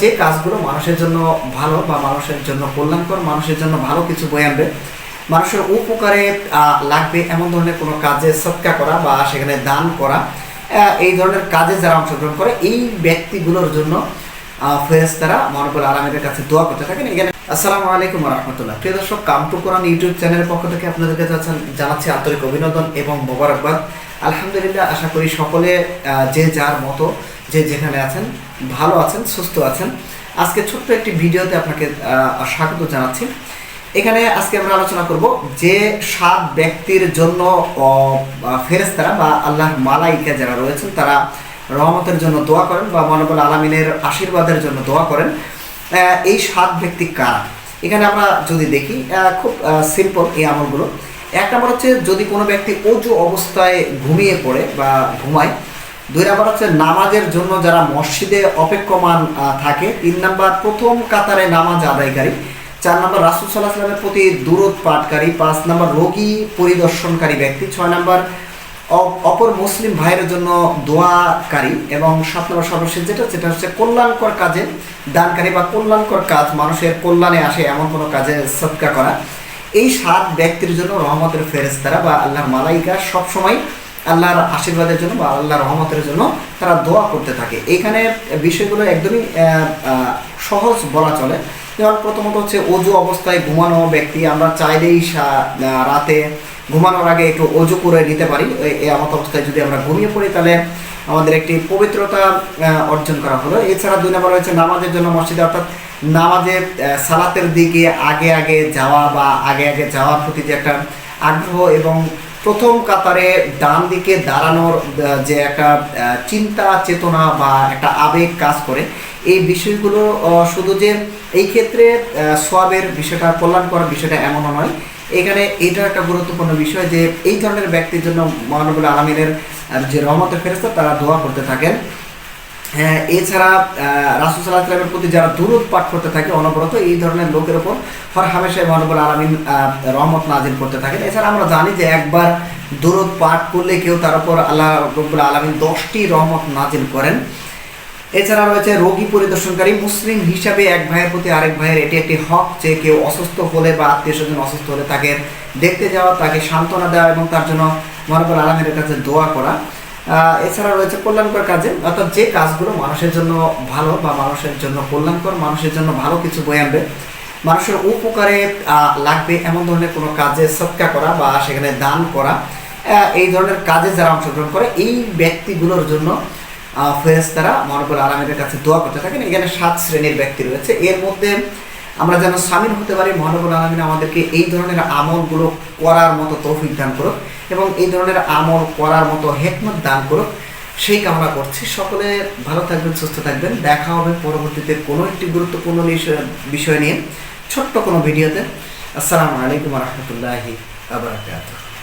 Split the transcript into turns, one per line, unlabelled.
যে কাজগুলো মানুষের জন্য ভালো বা মানুষের জন্য কল্যাণকর, মানুষের জন্য ভালো কিছু বয়ে আনবে, মানুষের উপকারে লাগবে এমন ধরনের কোনো কাজে সৎকা করা বা সেখানে দান করা। এই ধরনের কাজে যারা অংশগ্রহণ করে, এই ব্যক্তিগুলোর জন্য ফেরেস্তারা মহানবুল আলমের কাছে দোয়া করতে থাকেন। এখানে আসসালামু আলাইকুম রহমতুল্লাহ। প্রিয় দর্শক কামটু কোরআন ইউটিউব চ্যানেলের পক্ষ থেকে আপনাদেরকে জানাচ্ছি আন্তরিক অভিনন্দন এবং মোবারকবাদ। আলহামদুলিল্লাহ, আশা করি সকলে যে যার মতো যে যেখানে আছেন, ভালো আছেন, সুস্থ আছেন। আজকে ছোট্ট একটি ভিডিওতে আপনাকে স্বাগত জানাচ্ছি। এখানে আজকে আমরা আলোচনা করব যে সাত ব্যক্তির জন্য ফেরেস্তারা বা আল্লাহর মালাইকা যারা রয়েছেন, তারা রহমতের জন্য দোয়া করেন বা মনোবল আলামিনের আশীর্বাদের জন্য দোয়া করেন। এই সাত ব্যক্তি কারা? এখানে আমরা যদি দেখি খুব সিম্পল এই আমলগুলো। এক নম্বর হচ্ছে, যদি কোনো ব্যক্তি অজু অবস্থায় ঘুমিয়ে পড়ে বা ঘুমায় দুই নাম্বার হচ্ছে নামাজের জন্য যারা মসজিদে অপেক্ষমান থাকে। তিন নাম্বার, প্রথম কাতারে নামাজ আদায়কারী। চার নম্বর, রাসুল সাল্লাহ সাল্লামের প্রতি দূরত পাঠকারী। পাঁচ নম্বর, রোগী পরিদর্শনকারী ব্যক্তি। ছয় নম্বর অপর মুসলিম ভাইয়ের জন্য দোয়াকারী। এবং সাত নম্বর, সর্বশেষ যেটা, সেটা হচ্ছে কল্যাণকর কাজে দানকারী বা কল্যাণকর কাজ। মানুষের কল্যাণে আসে এমন কোনো কাজে সৎকা করা। এই সাত ব্যক্তির জন্য রহমতের ফেরেস্তারা বা আল্লাহর মালাইকা সবসময় আল্লাহর আশীর্বাদের জন্য বা আল্লাহর রহমতের জন্য তারা দোয়া করতে থাকে। এখানে বিষয়গুলো একদমই সহজ বলা চলে। যেমন প্রথমত হচ্ছে অজু অবস্থায় ঘুমানো ব্যক্তি, আমরা চাইলেই রাতে ঘুমানোর আগে একটু অজু করে নিতে পারি। এই- আমত অবস্থায় যদি আমরা ঘুমিয়ে পড়ি, তাহলে আমাদের একটি পবিত্রতা অর্জন করা হলো। এছাড়া দুই নম্বর রয়েছে নামাজের জন্য মসজিদে, অর্থাৎ নামাজের সালাতের দিকে আগে আগে যাওয়া বা আগে আগে যাওয়ার প্রতি যে একটা আগ্রহ এবং প্রথম কাতারে ডান দিকে দাঁড়ানোর যে একটা চিন্তা, চেতনা বা একটা আবেগ কাজ করে। এই বিষয়গুলো শুধু যে এই ক্ষেত্রে সোয়াবের বিষয়টা কল্যাণ করার বিষয়টা এমনও নয়। এখানে এটা একটা গুরুত্বপূর্ণ বিষয় যে এই ধরনের ব্যক্তির জন্য মহানবুল আলমিনের যে রহমতের ফেরস্ত তারা দোয়া করতে থাকেন। হ্যাঁ এছাড়া রাসুল সাল্লাহ সাল্লামের প্রতি যারা দুরুদ পাঠ করতে থাকে, অনবরত এই ধরনের লোকের ওপর হর হামেশাই মহানবুল আলমিন রহমত নাজিল করতে থাকেন। এছাড়া আমরা জানি যে একবার দুরুদ পাঠ করলে কেউ তার উপর আল্লাহ রব্বুল আলমিন দশটি রহমত নাজিল করেন। এছাড়া রয়েছে রোগী পরিদর্শনকারী মুসলিম হিসাবে এক ভাইয়ের প্রতি আরেক ভাইয়ের এটি একটি হক যে কেউ অসুস্থ হলে বা আত্মীয় স্বজন অসুস্থ হলে তাকে দেখতে যাওয়া, তাকে সান্ত্বনা দেওয়া এবং তার জন্য মহানবুল আলমের কাছে দোয়া করা। এছাড়া রয়েছে কল্যাণকর কাজে। অর্থাৎ যে কাজগুলো মানুষের জন্য ভালো বা মানুষের জন্য কল্যাণকর, মানুষের জন্য ভালো কিছু বয়ে আনবে, মানুষের উপকারে লাগবে এমন ধরনের কোনো কাজে সৎকা করা বা সেখানে দান করা। এই ধরনের কাজে যারা অংশগ্রহণ করে, এই ব্যক্তিগুলোর জন্য ফেরেস্তারা মহানবুল আলমের কাছে দোয়া করতে থাকেন। এখানে সাত শ্রেণির ব্যক্তি রয়েছে। এর মধ্যে আমরা যেন সামিল হতে পারি মহানবুল আলমিন আমাদেরকে এই ধরনের আমলগুলো করার মতো তৌফিক দান করুক এবং এই ধরনের আমল করার মতো হেকমত দান করুক। সেই কামনা করছি। সকলে ভালো থাকবেন, সুস্থ থাকবেন। দেখা হবে পরবর্তীতে কোনো একটি গুরুত্বপূর্ণ বিষয়- নিয়ে ছোট্ট কোনো ভিডিওতে। আসসালামু আলাইকুম রহমতুল্লাহি আবরাকাতুহ